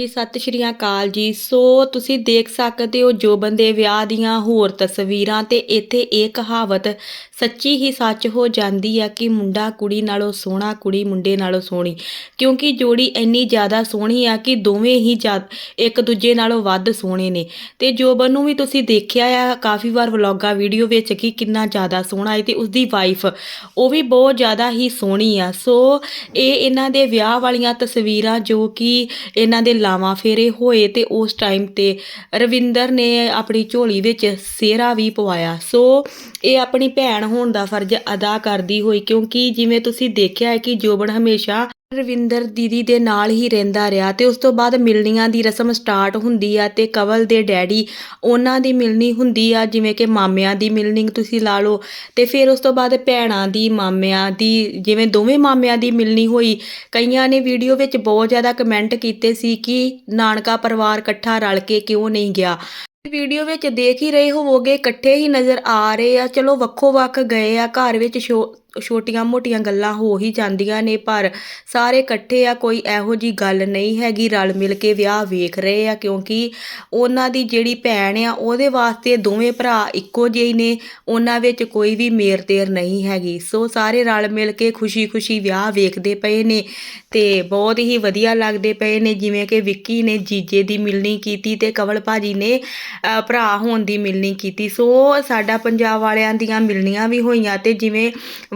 ਜੀ, ਸਤਿ ਸ਼੍ਰੀ ਅਕਾਲ ਜੀ। ਸੋ, ਤੁਸੀਂ ਦੇਖ ਸਕਦੇ ਹੋ ਜੋਬਨ ਦੇ ਵਿਆਹ ਦੀਆਂ ਹੋਰ ਤਸਵੀਰਾਂ ਤੇ ਇੱਥੇ ਇਹ ਕਹਾਵਤ ਸੱਚੀ ਹੀ ਸੱਚ ਹੋ ਜਾਂਦੀ ਆ ਕਿ ਮੁੰਡਾ ਕੁੜੀ ਨਾਲੋਂ ਸੋਹਣਾ, ਕੁੜੀ ਮੁੰਡੇ ਨਾਲੋਂ ਸੋਹਣੀ। ਕਿਉਂਕਿ ਜੋੜੀ ਇੰਨੀ ਜ਼ਿਆਦਾ ਸੋਹਣੀ ਆ ਕਿ ਦੋਵੇਂ ਹੀ ਜ਼ਿਆ- ਇੱਕ ਦੂਜੇ ਨਾਲੋਂ ਵੱਧ ਸੋਹਣੇ ਨੇ। ਤੇ ਜੋਬਨ ਨੂੰ ਵੀ ਤੁਸੀਂ ਦੇਖਿਆ ਆ, ਕਾਫੀ ਵਾਰ ਵਲੌਗਾਂ, ਵੀਡੀਓ ਵਿੱਚ ਕਿ ਕਿੰਨਾ ਜ਼ਿਆਦਾ ਸੋਹਣਾ ਹੈ ਤੇ ਉਸਦੀ ਵਾਈਫ ਉਹ ਵੀ ਬਹੁਤ ਜ਼ਿਆਦਾ ਹੀ ਸੋਹਣੀ ਆ। ਸੋ, ਇਹ ਇਹਨਾਂ ਦੇ ਵਿਆਹ ਵਾਲੀਆਂ ਤਸਵੀਰਾਂ ਜੋ ਕਿ ਇਹਨਾਂ ਦੇ ਲਾਵਾਂ ਫੇਰੇ ਹੋਏ ਤੇ ਉਸ ਟਾਈਮ ਤੇ ਰਵਿੰਦਰ ਨੇ ਆਪਣੀ ਝੋਲੀ ਵਿੱਚ ਸਿਹਰਾ ਵੀ ਪਵਾਇਆ। ਸੋ ਇਹ ਆਪਣੀ ਭੈਣ ਹੋਣ ਦਾ ਫਰਜ਼ ਅਦਾ ਕਰਦੀ ਹੋਈ ਕਿਉਂਕਿ ਜਿਵੇਂ ਤੁਸੀਂ ਦੇਖਿਆ ਹੈ ਕਿ ਜੋਬਨ ਹਮੇਸ਼ਾ ਰਵਿੰਦਰ ਦੀਦੀ ਦੇ ਨਾਲ ਹੀ ਰਹਿੰਦਾ ਰਿਹਾ ਤੇ ਉਸ ਤੋਂ ਬਾਅਦ ਮਿਲਣੀਆਂ ਦੀ ਰਸਮ ਸਟਾਰਟ ਹੁੰਦੀ ਆ ਤੇ ਕਵਲ ਦੇ ਡੈਡੀ ਉਹਨਾਂ ਦੀ ਮਿਲਣੀ ਹੁੰਦੀ ਆ, ਜਿਵੇਂ ਕਿ ਮਾਮਿਆਂ ਦੀ ਮਿਲਣੀ ਤੁਸੀਂ ਲਾ ਲਓ ਤੇ ਫਿਰ ਉਸ ਤੋਂ ਬਾਅਦ ਭੈਣਾਂ ਦੀ, ਮਾਮਿਆਂ ਦੀ, ਜਿਵੇਂ ਦੋਵੇਂ ਮਾਮਿਆਂ ਦੀ ਮਿਲਣੀ ਹੋਈ। ਕਈਆਂ ਨੇ ਵੀਡੀਓ ਵਿੱਚ ਬਹੁਤ ਜ਼ਿਆਦਾ ਕਮੈਂਟ ਕੀਤੇ ਸੀ ਕਿ ਨਾਨਕਾ ਪਰਿਵਾਰ ਇਕੱਠਾ ਰਲ ਕੇ ਕਿਉਂ ਨਹੀਂ ਗਿਆ। ਵੀਡੀਓ ਵਿੱਚ ਦੇਖ ਹੀ ਰਹੇ ਹੋਵੋਗੇ, ਇਕੱਠੇ ਹੀ ਨਜ਼ਰ ਆ ਰਹੇ ਆ। ਚਲੋ ਵੱਖੋ ਵੱਖ ਗਏ ਆ, ਘਰ ਵਿੱਚ ਛੋਟੀਆਂ ਮੋਟੀਆਂ ਗੱਲਾਂ ਹੋ ਹੀ ਜਾਂਦੀਆਂ ਨੇ, ਪਰ ਸਾਰੇ ਇਕੱਠੇ ਆ, ਕੋਈ ਇਹੋ ਜੀ ਗੱਲ ਨਹੀਂ ਹੈਗੀ। ਰਲ ਮਿਲ ਕੇ ਵਿਆਹ ਵੇਖ ਰਹੇ ਆ, ਕਿਉਂਕਿ ਉਹਨਾਂ ਦੀ ਜਿਹੜੀ ਭੈਣ ਆ, ਉਹਦੇ ਵਾਸਤੇ ਦੋਵੇਂ ਭਰਾ ਇੱਕੋ ਜਿਹੇ ਨੇ, ਉਹਨਾਂ ਵਿੱਚ ਕੋਈ ਵੀ ਮੇਰ ਤੇਰ ਨਹੀਂ ਹੈਗੀ। ਸੋ ਸਾਰੇ ਰਲ ਮਿਲ ਕੇ ਖੁਸ਼ੀ-ਖੁਸ਼ੀ ਵਿਆਹ ਵੇਖਦੇ ਪਏ ਨੇ ਤੇ ਬਹੁਤ ਹੀ ਵਧੀਆ ਲੱਗਦੇ ਪਏ ਨੇ, ਜਿਵੇਂ ਕਿ ਵਿੱਕੀ ਨੇ ਜੀਜੇ ਦੀ ਮਿਲਣੀ ਕੀਤੀ ਤੇ ਕਵਲ ਭਾਜੀ ਨੇ ਭਰਾ ਹੋਣ ਦੀ ਮਿਲਣੀ ਕੀਤੀ। ਸੋ ਸਾਡਾ ਪੰਜਾਬ ਵਾਲਿਆਂ ਦੀਆਂ ਮਿਲਣੀਆਂ ਵੀ ਹੋਈਆਂ ਤੇ ਜਿਵੇਂ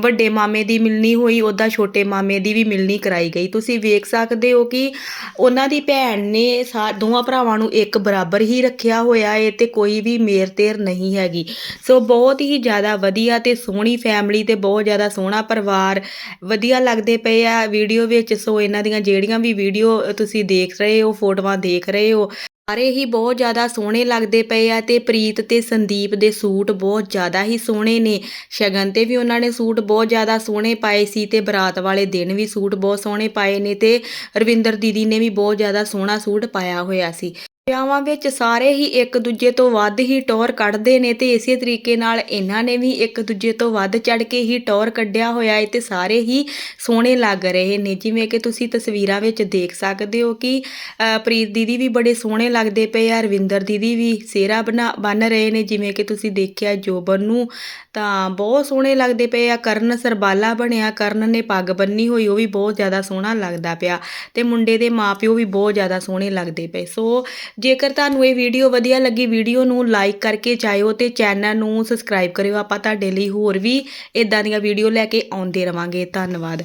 ਵੱਡੇ ਮਾਮੇ ਦੀ ਮਿਲਣੀ ਹੋਈ ਉਹਦਾ ਛੋਟੇ ਮਾਮੇ ਦੀ ਵੀ ਮਿਲਣੀ ਕਰਾਈ ਗਈ। ਤੁਸੀਂ ਵੇਖ ਸਕਦੇ ਹੋ ਕਿ ਉਹਨਾਂ ਦੀ ਭੈਣ ਨੇ ਸਾ- ਦੋਵਾਂ ਭਰਾਵਾਂ ਨੂੰ ਇੱਕ ਬਰਾਬਰ ਹੀ ਰੱਖਿਆ ਹੋਇਆ ਏ ਤੇ ਕੋਈ ਵੀ ਮੇਰ ਤੇਰ ਨਹੀਂ ਹੈਗੀ। ਸੋ ਬਹੁਤ ਹੀ ਜ਼ਿਆਦਾ ਵਧੀਆ ਤੇ ਸੋਹਣੀ ਫੈਮਿਲੀ ਤੇ ਬਹੁਤ ਜ਼ਿਆਦਾ ਸੋਹਣਾ ਪਰਿਵਾਰ ਵਧੀਆ ਲੱਗਦੇ ਪਏ ਆ ਵੀਡੀਓ ਵਿੱਚ। ਸੋ ਇਹਨਾਂ ਦੀਆਂ ਜਿਹੜੀਆਂ ਵੀ ਵੀਡੀਓ ਤੁਸੀਂ ਦੇਖ ਰਹੇ ਹੋ, ਫੋਟੋਆਂ ਦੇਖ ਰਹੇ ਹੋ ਸਾਰੇ ਹੀ ਬਹੁਤ ਜ਼ਿਆਦਾ ਸੋਹਣੇ ਲੱਗਦੇ ਪਏ ਆ ਤੇ ਪ੍ਰੀਤ ਤੇ ਸੰਦੀਪ ਦੇ ਸੂਟ ਬਹੁਤ ਜ਼ਿਆਦਾ ਹੀ ਸੋਹਣੇ ਨੇ। ਸ਼ਗਨ ਤੇ ਵੀ ਉਹਨਾਂ ਨੇ ਸੂਟ ਬਹੁਤ ਜ਼ਿਆਦਾ ਸੋਹਣੇ ਪਾਏ ਸੀ ਤੇ ਬਰਾਤ ਵਾਲੇ ਦਿਨ ਵੀ ਸੂਟ ਬਹੁਤ ਸੋਹਣੇ ਪਾਏ ਨੇ ਤੇ ਰਵਿੰਦਰ ਦੀਦੀ ਨੇ ਵੀ ਬਹੁਤ ਜ਼ਿਆਦਾ ਸੋਹਣਾ ਸੂਟ ਪਾਇਆ ਹੋਇਆ ਸੀ। ਵਿਆਹਾਂ ਵਿੱਚ ਸਾਰੇ ਹੀ ਇੱਕ ਦੂਜੇ ਤੋਂ ਵੱਧ ਹੀ ਟੌਰ ਕੱਢਦੇ ਨੇ ਤੇ ਇਸੇ ਤਰੀਕੇ ਨਾਲ ਇਹਨਾਂ ਨੇ ਵੀ ਇੱਕ ਦੂਜੇ ਤੋਂ ਵੱਧ ਚੜ ਕੇ ਹੀ ਟੌਰ ਕੱਢਿਆ ਹੋਇਆ ਹੈ ਤੇ ਸਾਰੇ ਹੀ ਸੋਹਣੇ ਲੱਗ ਰਹੇ ਨੇ। ਜਿਵੇਂ ਕਿ ਤੁਸੀਂ ਤਸਵੀਰਾਂ ਵਿੱਚ ਦੇਖ ਸਕਦੇ ਹੋ ਕਿ ਪ੍ਰੀਤ ਦੀਦੀ ਵੀ ਬੜੇ ਸੋਹਣੇ ਲੱਗਦੇ ਪਏ ਆ ਰਵਿੰਦਰ ਦੀਦੀ ਵੀ ਸਿਹਰਾ ਬਣਾ, ਬਨ ਰਹੇ ਨੇ। ਜਿਵੇਂ ਕਿ ਤੁਸੀਂ ਦੇਖਿਆ ਜੋਬਨ ਨੂੰ ਤਾਂ ਬਹੁਤ ਸੋਹਣੇ ਲੱਗਦੇ ਪਏ ਆ। ਕਰਨ ਸਰਬਾਲਾ ਬਣਿਆ, ਕਰਨ ਨੇ ਪੱਗ ਬੰਨੀ ਹੋਈ, ਉਹ ਵੀ ਬਹੁਤ ਜ਼ਿਆਦਾ ਸੋਹਣਾ ਲੱਗਦਾ ਪਿਆ ਤੇ ਮੁੰਡੇ ਦੇ ਮਾਪਿਓ ਵੀ ਬਹੁਤ ਜ਼ਿਆਦਾ ਸੋਹਣੇ ਲੱਗਦੇ ਪਏ। ਸੋ ਜੇਕਰ ਤੁਹਾਨੂੰ ਇਹ ਵੀਡੀਓ ਵਧੀਆ ਲੱਗੀ ਵੀਡੀਓ ਨੂੰ ਲਾਈਕ ਕਰਕੇ ਜਾਇਓ ਤੇ ਚੈਨਲ ਨੂੰ ਸਬਸਕ੍ਰਾਈਬ ਕਰਿਓ। ਆਪਾਂ ਤੁਹਾਡੇ ਲਈ ਹੋਰ ਵੀ ਇਦਾਂ ਦੀਆਂ ਵੀਡੀਓ ਲੈ ਕੇ ਆਉਂਦੇ ਰਵਾਂਗੇ। ਧੰਨਵਾਦ।